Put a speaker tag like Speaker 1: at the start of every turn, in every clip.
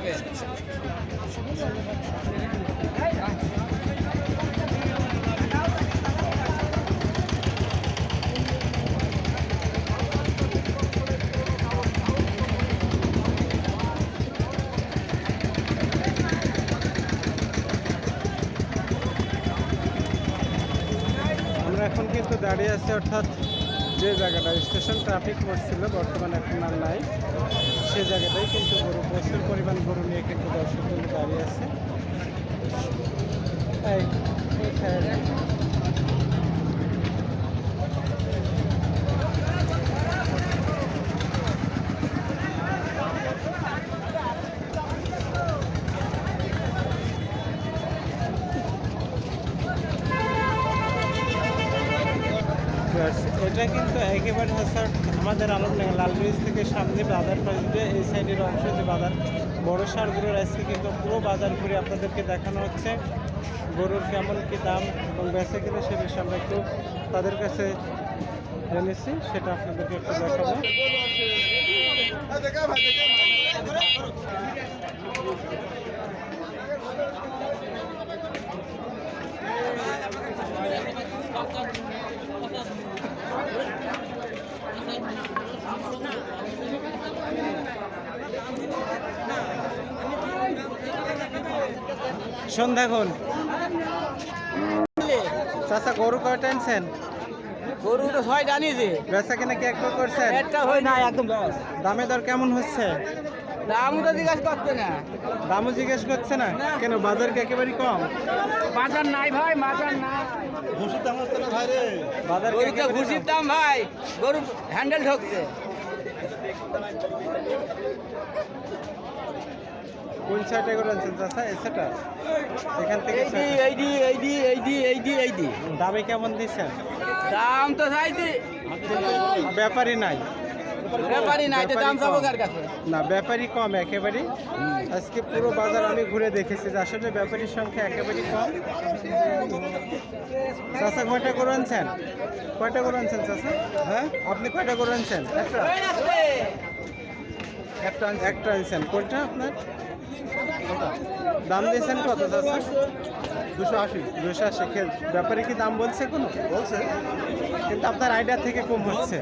Speaker 1: যাবে
Speaker 2: আমরা এখন কিন্তু দাঁড়িয়ে আছি, অর্থাৎ যে জায়গাটা, স্টেশন ট্রাফিক পড়ছিল বর্তমানে এখন আর নাই। সে জায়গাটাই কিন্তু গরু প্রচুর পরিমাণ গরু নিয়ে কিন্তু দর্শক কিন্তু দাঁড়িয়ে আছে। এটা কিন্তু একেবারে হচ্ছে আমাদের আলমডাঙ্গা লাল ব্রিজ থেকে সামনে বাজার পাশে এই সাইডের অংশ যে বাজার বড় সারগুলোর আজকে কিন্তু পুরো বাজার ঘুরে আপনাদেরকে দেখানো হচ্ছে গরুর কেমন কি দাম এবং বেচে কিনে সে বিষয়ে আমরা একটু তাদের কাছে জেনেছি সেটা আপনাদেরকে একটু দেখাবো সন্ধ্যাক্ষণ চাচা গরু কয়টা আনছেন?
Speaker 1: গরু তো ছয় জানিয়েছে
Speaker 2: বেচা কিনা কি একবার করছেন?
Speaker 1: একটা হয় না একদম
Speaker 2: দামে দর কেমন হচ্ছে?
Speaker 1: দাম তো জিজ্ঞাসা করছে না।
Speaker 2: দামও জিজ্ঞেস করছে না? কেন বাজার কি একেবারেই কম?
Speaker 1: বাজার নাই ভাই বাজার নাই।
Speaker 2: বাজার কি
Speaker 1: গরু তো
Speaker 2: একেবারেই
Speaker 1: ঘুষির দাম ভাই গরু হ্যান্ডেল ঠকছে
Speaker 2: কোন সাইডে করে আনছেন চাচা এই সেটা এখান থেকে
Speaker 1: এই দি এই দি এই দি এই দি এই দি এই দি
Speaker 2: দামে কেমন দিচ্ছেন
Speaker 1: দাম তো চাইছি
Speaker 2: ব্যাপারই নাই
Speaker 1: ব্যাপারই নাই তো দাম চাবো কার কাছে
Speaker 2: না কম একেবারেই আজকে পুরো বাজার আমি ঘুরে দেখেছি যে আসলে ব্যাপারীর সংখ্যা একেবারেই কম চাচা কয়টা করে আনছেন কয়টা করে আনছেন চাচা হ্যাঁ আপনি কয়টা করে আনছেন একটা একটা আনছেন কোনটা আপনার দাম দিয়েছেন কত চাচা? দুশো আশি। দুশো আশি ব্যাপারে কি দাম বলছে কোনো? বলছে। কিন্তু আপনার আইডিয়া থেকে কম হচ্ছে।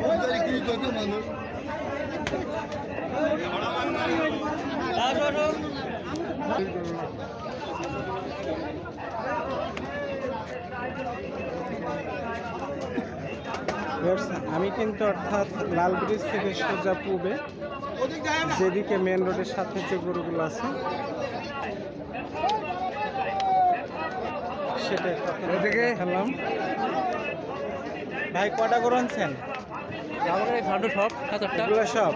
Speaker 2: আমি কিন্তু অর্থাৎ লাল ব্রিজ থেকে সোজা পূবে যেদিকে মেন রোডের সাথে যে গরুগুলো আছে সেটা ওদিকে খেলাম ভাই কটা গরু আনছেন?
Speaker 1: সব সাতটা
Speaker 2: এগুলো সব?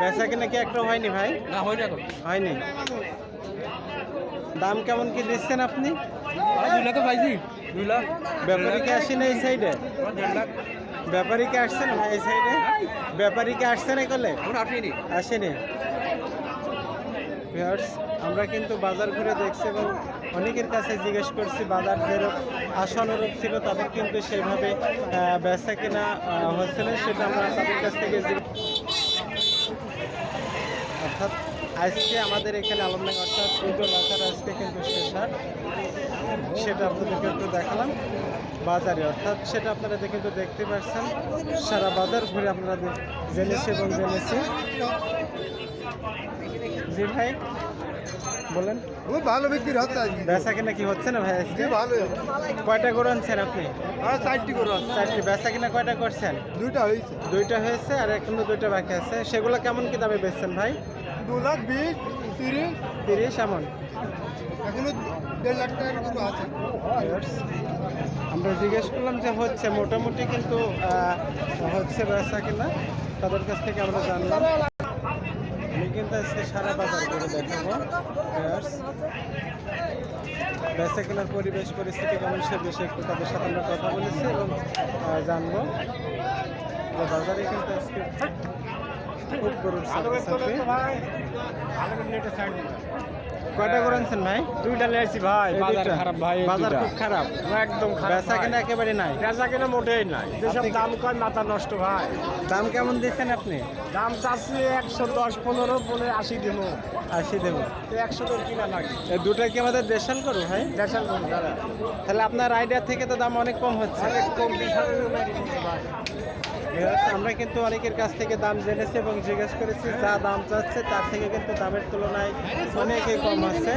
Speaker 2: বেচা কিনা কি একটা হয়নি ভাই?
Speaker 1: না হয় না
Speaker 2: হয়নি? দাম কেমন কি দিচ্ছেন আপনি?
Speaker 1: দুই লাখ পাইছি। দুই লাখ।
Speaker 2: ব্যাপারীকে আসেন এই সাইডে
Speaker 1: দেড় লাখ।
Speaker 2: ব্যাপারীকে আসছেন ভাই এই সাইডে ব্যাপারীকে আসছেন এগুলো?
Speaker 1: আমরা আসিনি।
Speaker 2: আসেনি। আমরা কিন্তু বাজার ঘুরে দেখছি এবং অনেকের কাছে জিজ্ঞেস করছি বাজার যেরূপ আশানুরূপ ছিল তাদের কিন্তু সেইভাবে আহ, বেচা কেনা হচ্ছে না সেটা আমরা তাদের কাছ থেকে অর্থাৎ আজকে আমাদের এখানে আলমডাঙ্গা অর্থাৎ ঈদুল আজহার আজকে কিন্তু শেষ হাট। সেটা আপনাদেরকে একটু দেখালাম। বাজারে অর্থাৎ সেটা আপনারা কিন্তু দেখতে পাচ্ছেন সারা বাজার ঘুরে আপনারা জেনেছি এবং জেনেছি। জি ভাই। বলেন?
Speaker 3: খুব ভালো বিক্রি হচ্ছে আজকে
Speaker 2: বেচা কিনা কি হচ্ছে না ভাই? আজকে
Speaker 3: ভালো।
Speaker 2: কয়টা করে আনছেন আপনি?
Speaker 3: আর চারটি করে
Speaker 2: চারটি। বেচা কিনা কয়টা করছেন?
Speaker 3: দুইটা হয়েছে।
Speaker 2: দুইটা হয়েছে আর এখনও দুইটা বাকি আছে। সেগুলো কেমন কি দামে বেচছেন ভাই?
Speaker 3: দু লাখ বিশ তিরিশ।
Speaker 2: তিরিশ এমন?
Speaker 3: এখনও দেড় লাখ টাকার আছে।
Speaker 2: আমরা জিজ্ঞেস করলাম যে হচ্ছে মোটামুটি কিন্তু হচ্ছে ব্যবসা কিনা। তাদের কাছ থেকে আমরা জানলাম। কিন্তু আজকে সারা বাজার করে দেখাবো। বেচা কেনার পরিবেশ, পরিস্থিতি কেমন সে বিষয়ে একটু তাদের সাথে আমরা কথা বলেছি এবং জানব। বাজারে কিন্তু আজকে খুব গরুর চাপ আছে। কয়টা করে আনছেন ভাই?
Speaker 4: দুইটা লেছি ভাই। বাজার খারাপ ভাই
Speaker 2: বাজার খুব খারাপ।
Speaker 4: একদম খারাপ
Speaker 2: বেচা কিনা একেবারে নাই।
Speaker 4: বেচা কিনা মোটেই নাই। যেসব দাম কয় মাথা নষ্ট ভাই।
Speaker 2: দাম কেমন দিচ্ছেন আপনি?
Speaker 4: দাম চাচ্ছি একশো দশ পনেরো পনেরো আশি দিব।
Speaker 2: আশি দেবো।
Speaker 4: একশো তো কিনা লাগে।
Speaker 2: দুটো কি আমাদের দেশাল করো ভাই?
Speaker 4: দেশের লোক দাদা।
Speaker 2: তাহলে আপনার আইডিয়া থেকে তো দাম অনেক কম হচ্ছে।
Speaker 4: অনেক কম বিশ হাজারের
Speaker 2: আমরা কিন্তু অনেকের কাছ থেকে দাম জেনেছি এবং জিজ্ঞেস করেছি যা দাম চাচ্ছে, তার থেকে কিন্তু দামের তুলনায় অনেকই কম আছে।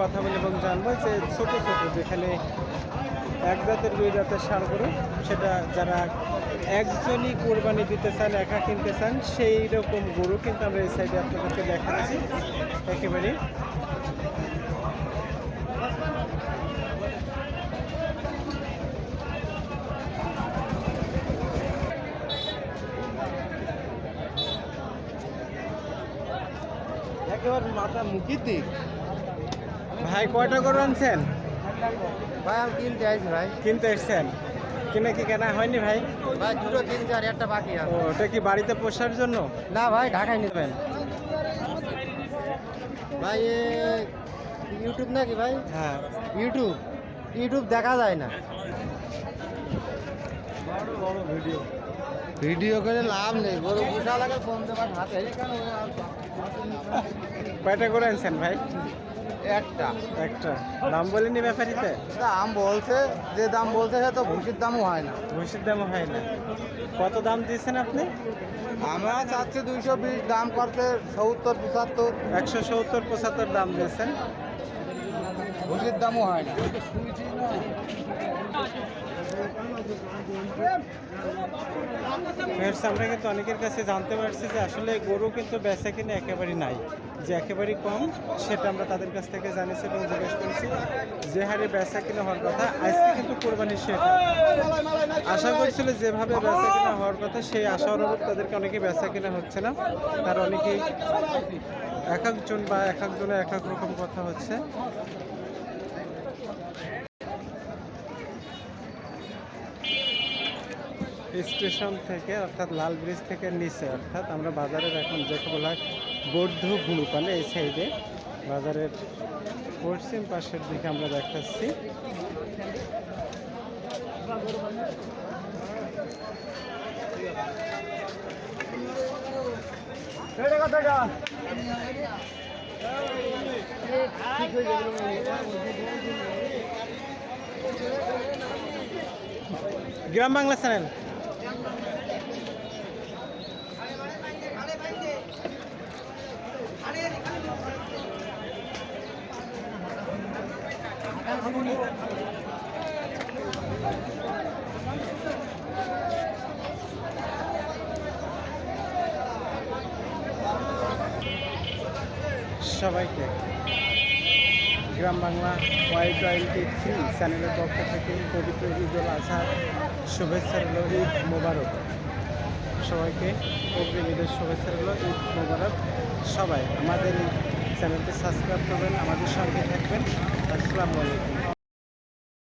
Speaker 2: কথা বলে এবং জানব যে ছোটো ছোটো যেখানে এক জাতের, দুই জাতের সার গরু, সেটা যারা একজনই কোরবানি দিতে চান, একা কিনতে চান, সেই রকম গরু কিন্তু আমরা এই সাইডে আপনাদেরকে দেখাচ্ছি। একেবারে
Speaker 3: একেবারে মাথা মুখি দিক
Speaker 2: ভাই কয়টা করে আনছেন?
Speaker 3: ভাই আমি কিনতে আইছি ভাই।
Speaker 2: কিনতে এসছেন? কিনে কি কেনা হয়নি ভাই?
Speaker 3: ভাই দুটো তিন চার একটা বাকি
Speaker 2: ও ওটা কি বাড়িতে পোষার জন্য?
Speaker 3: না ভাই ঢাকায়
Speaker 2: নেবেন
Speaker 3: ভাই ইউটিউব নাকি ভাই?
Speaker 2: হ্যাঁ।
Speaker 3: ইউটিউব। ইউটিউব দেখা যায় না। ভিডিও করে লাভ নেই। গরু বুঝা লাগে ফোন দেবার হাতে। কেন
Speaker 2: কয়টা করে আনছেন ভাই?
Speaker 3: একটা।
Speaker 2: একটা। দাম বলেনি ব্যাপারিতে?
Speaker 3: দাম বলছে যে দাম বলছে সে তো ভুসির দামও হয় না।
Speaker 2: ভুসির দামও হয় না। কত দাম দিয়েছেন আপনি?
Speaker 3: আমরা চাচ্ছি দুইশো বিশ দাম করতে সত্তর পঁচাত্তর।
Speaker 2: একশো সত্তর পঁচাত্তর দাম দিয়েছেন।
Speaker 3: ভুসির দামও হয় না।
Speaker 2: ফ্রেন্ডস আমরা কিন্তু অনেকের কাছে জানতে পারছি যে আসলে গরু কিন্তু বেচা কিনে একেবারেই নাই। যে একেবারেই কম, সেটা আমরা তাদের কাছ থেকে জানিয়েছি এবং জিজ্ঞেস করেছি যে হারে বেচা কিনা হওয়ার কথা। আজকে কিন্তু কোরবানির শেষ আশা করছিল যেভাবে বেচা কিনা হওয়ার কথা, সেই আশা অনুরূপ তাদেরকে অনেকে বেচা কিনা হচ্ছে না। তার অনেকেই এক একজন বা এক একজনের এক এক রকম কথা হচ্ছে। স্টেশন থেকে, অর্থাৎ লাল ব্রিজ থেকে নিচে, অর্থাৎ আমরা বাজারের এখন যাকে বলা হয় বৌদ্ধ গুরুপালে এই সাইডে বাজারের পশ্চিম পাশের দিকে আমরা দেখাচ্ছি গ্রাম বাংলা চ্যানেল। সবাইকে Gram Bangla Y twenty three চ্যানেলের পক্ষ থেকে পবিত্র ঈদুল আজহার শুভেচ্ছা রইল ঈদ মোবারক। সবাইকে অগ্রিম ঈদের শুভেচ্ছা রইল ঈদ মোবারক। সবাই, আমাদের চ্যানেলটি সাবস্ক্রাইব করবেন আমাদের সঙ্গে থাকবেন। আসসালামু আলাইকুম।